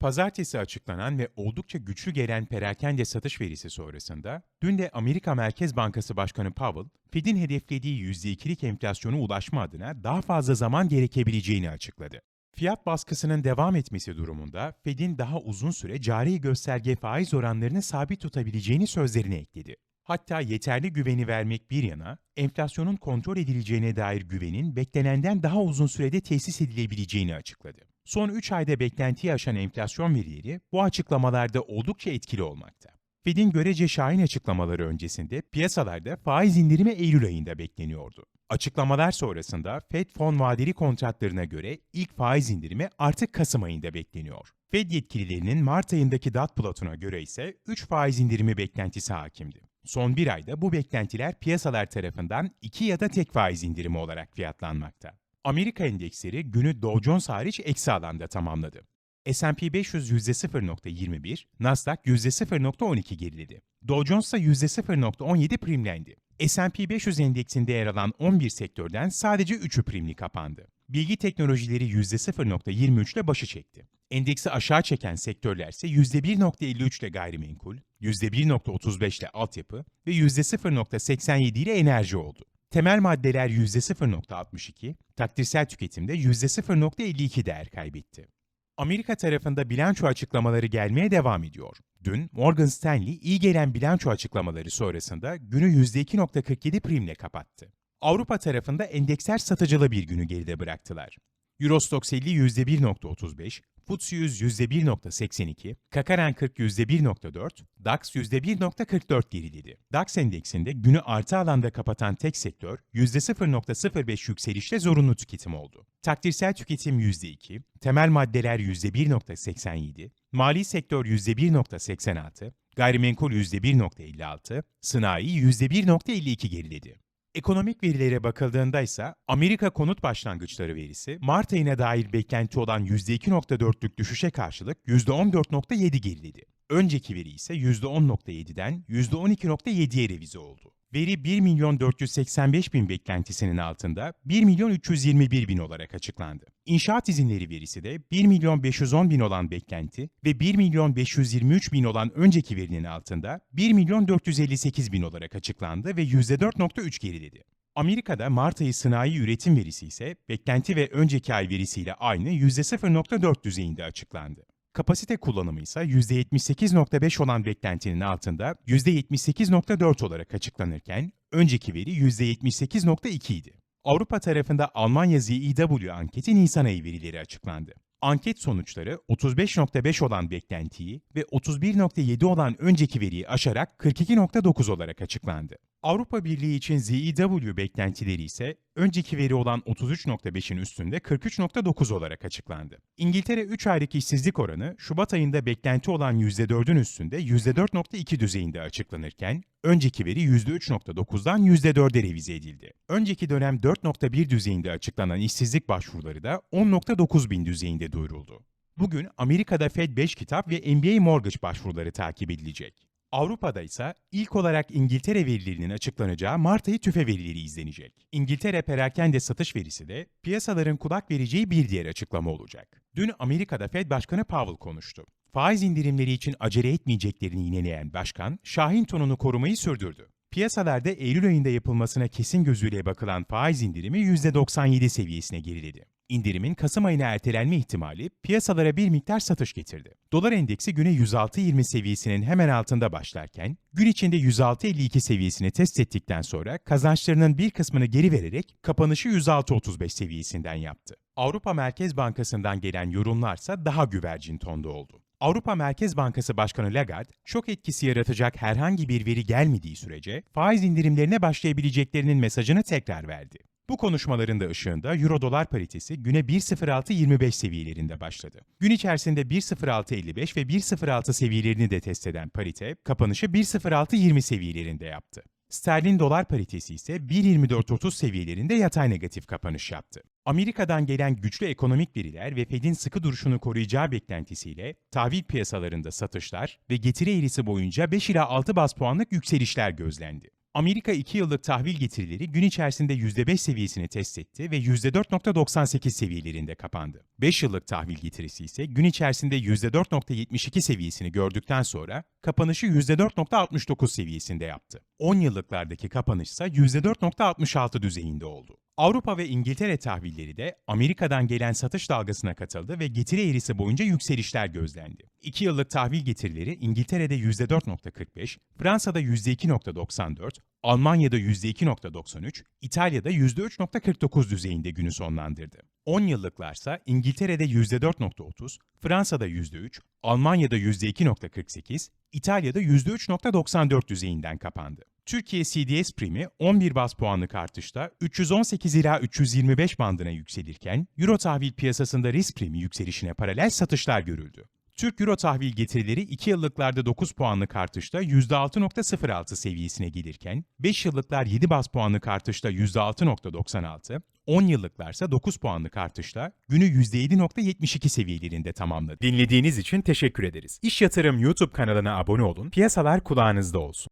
Pazartesi açıklanan ve oldukça güçlü gelen perakende satış verisi sonrasında, dün de Amerika Merkez Bankası Başkanı Powell, Fed'in hedeflediği %2'lik enflasyona ulaşma adına daha fazla zaman gerekebileceğini açıkladı. Fiyat baskısının devam etmesi durumunda Fed'in daha uzun süre cari gösterge faiz oranlarını sabit tutabileceğini sözlerine ekledi. Hatta yeterli güveni vermek bir yana, enflasyonun kontrol edileceğine dair güvenin beklenenden daha uzun sürede tesis edilebileceğini açıkladı. Son 3 ayda beklentiyi aşan enflasyon verileri bu açıklamalarda oldukça etkili olmakta. Fed'in görece şahin açıklamaları öncesinde piyasalarda faiz indirimi Eylül ayında bekleniyordu. Açıklamalar sonrasında Fed fon vadeli kontratlarına göre ilk faiz indirimi artık Kasım ayında bekleniyor. Fed yetkililerinin Mart ayındaki dat plotuna göre ise 3 faiz indirimi beklentisi hakimdi. Son bir ayda bu beklentiler piyasalar tarafından 2 ya da tek faiz indirimi olarak fiyatlanmakta. Amerika endeksleri günü Dow Jones hariç eksi alanda tamamladı. S&P 500 %0.21, Nasdaq %0.12 geriledi. Dow Jones ise %0.17 primlendi. S&P 500 endeksinde yer alan 11 sektörden sadece 3'ü primli kapandı. Bilgi teknolojileri %0.23 ile başı çekti. Endeksi aşağı çeken sektörler ise %1.53 ile gayrimenkul, %1.35 ile altyapı ve %0.87 ile enerji oldu. Temel maddeler %0.62, takdirsel tüketimde %0.52 değer kaybetti. Amerika tarafında bilanço açıklamaları gelmeye devam ediyor. Dün Morgan Stanley iyi gelen bilanço açıklamaları sonrasında günü %2.47 primle kapattı. Avrupa tarafında endeksler satıcılı bir günü geride bıraktılar. Eurostoxx 50 %1.35, FTSE 100 %1.82, Kakaren 40 %1.4, DAX %1.44 geriledi. DAX endeksinde günü artı alanda kapatan tek sektör %0.05 yükselişle zorunlu tüketim oldu. Takdirsel tüketim %2, temel maddeler %1.87, mali sektör %1.86, gayrimenkul %1.56, sanayi %1.52 geriledi. Ekonomik verilere bakıldığında ise Amerika konut başlangıçları verisi Mart ayına dair beklenti olan %2.4'lük düşüşe karşılık %14.7 geriledi. Önceki veri ise %10.7'den %12.7'ye revize oldu. Veri 1 milyon 485 bin beklentisinin altında 1 milyon 321 bin olarak açıklandı. İnşaat izinleri verisi de 1 milyon 510 bin olan beklenti ve 1 milyon 523 bin olan önceki verinin altında 1 milyon 458 bin olarak açıklandı ve %4.3 geriledi. Amerika'da Mart ayı sanayi üretim verisi ise beklenti ve önceki ay verisiyle aynı %0.4 düzeyinde açıklandı. Kapasite kullanımı ise %78.5 olan beklentinin altında %78.4 olarak açıklanırken önceki veri %78.2 idi. Avrupa tarafında Almanya ZEW anketi Nisan ayı verileri açıklandı. Anket sonuçları 35.5 olan beklentiyi ve 31.7 olan önceki veriyi aşarak 42.9 olarak açıklandı. Avrupa Birliği için ZEW beklentileri ise önceki veri olan 33.5'in üstünde 43.9 olarak açıklandı. İngiltere 3 aylık işsizlik oranı Şubat ayında beklenti olan %4'ün üstünde %4.2 düzeyinde açıklanırken önceki veri %3.9'dan %4'e revize edildi. Önceki dönem 4.1 düzeyinde açıklanan işsizlik başvuruları da 10.9 bin düzeyinde duyuruldu. Bugün Amerika'da Fed 5 kitap ve NBA mortgage başvuruları takip edilecek. Avrupa'da ise ilk olarak İngiltere verilerinin açıklanacağı Mart ayı tüfe verileri izlenecek. İngiltere perakende satış verisi de piyasaların kulak vereceği bir diğer açıklama olacak. Dün Amerika'da Fed Başkanı Powell konuştu. Faiz indirimleri için acele etmeyeceklerini yineleyen başkan, Şahin tonunu korumayı sürdürdü. Piyasalarda Eylül ayında yapılmasına kesin gözüyle bakılan faiz indirimi %97 seviyesine geriledi. İndirimin Kasım ayına ertelenme ihtimali piyasalara bir miktar satış getirdi. Dolar endeksi güne 106.20 seviyesinin hemen altında başlarken, gün içinde 106.52 seviyesini test ettikten sonra kazançlarının bir kısmını geri vererek kapanışı 106.35 seviyesinden yaptı. Avrupa Merkez Bankası'ndan gelen yorumlarsa daha güvercin tonda oldu. Avrupa Merkez Bankası Başkanı Lagarde, şok etkisi yaratacak herhangi bir veri gelmediği sürece faiz indirimlerine başlayabileceklerinin mesajını tekrar verdi. Bu konuşmaların da ışığında Euro-Dolar paritesi güne 1.0625 seviyelerinde başladı. Gün içerisinde 1.0655 ve 1.06 seviyelerini de test eden parite, kapanışı 1.0620 seviyelerinde yaptı. Sterlin dolar paritesi ise 1.2430 seviyelerinde yatay negatif kapanış yaptı. Amerika'dan gelen güçlü ekonomik veriler ve Fed'in sıkı duruşunu koruyacağı beklentisiyle tahvil piyasalarında satışlar ve getiri eğrisi boyunca 5 ila 6 bas puanlık yükselişler gözlendi. Amerika 2 yıllık tahvil getirileri gün içerisinde %5 seviyesini test etti ve %4.98 seviyelerinde kapandı. 5 yıllık tahvil getirisi ise gün içerisinde %4.72 seviyesini gördükten sonra kapanışı %4.69 seviyesinde yaptı. 10 yıllıklardaki kapanış ise %4.66 düzeyinde oldu. Avrupa ve İngiltere tahvilleri de Amerika'dan gelen satış dalgasına katıldı ve getiri eğrisi boyunca yükselişler gözlendi. 2 yıllık tahvil getirileri İngiltere'de %4.45, Fransa'da %2.94, Almanya'da %2.93, İtalya'da %3.49 düzeyinde günü sonlandırdı. 10 yıllıklarsa İngiltere'de %4.30, Fransa'da %3, Almanya'da %2.48, İtalya'da %3.94 düzeyinden kapandı. Türkiye CDS primi 11 bas puanlık artışta 318 ila 325 bandına yükselirken Euro tahvil piyasasında risk primi yükselişine paralel satışlar görüldü. Türk Euro tahvil getirileri 2 yıllıklarda 9 puanlık artışta %6.06 seviyesine gelirken 5 yıllıklar 7 bas puanlık artışta %6.96, 10 yıllıklarsa 9 puanlık artışla günü %7.72 seviyelerinde tamamladı. Dinlediğiniz için teşekkür ederiz. İş Yatırım YouTube kanalına abone olun, piyasalar kulağınızda olsun.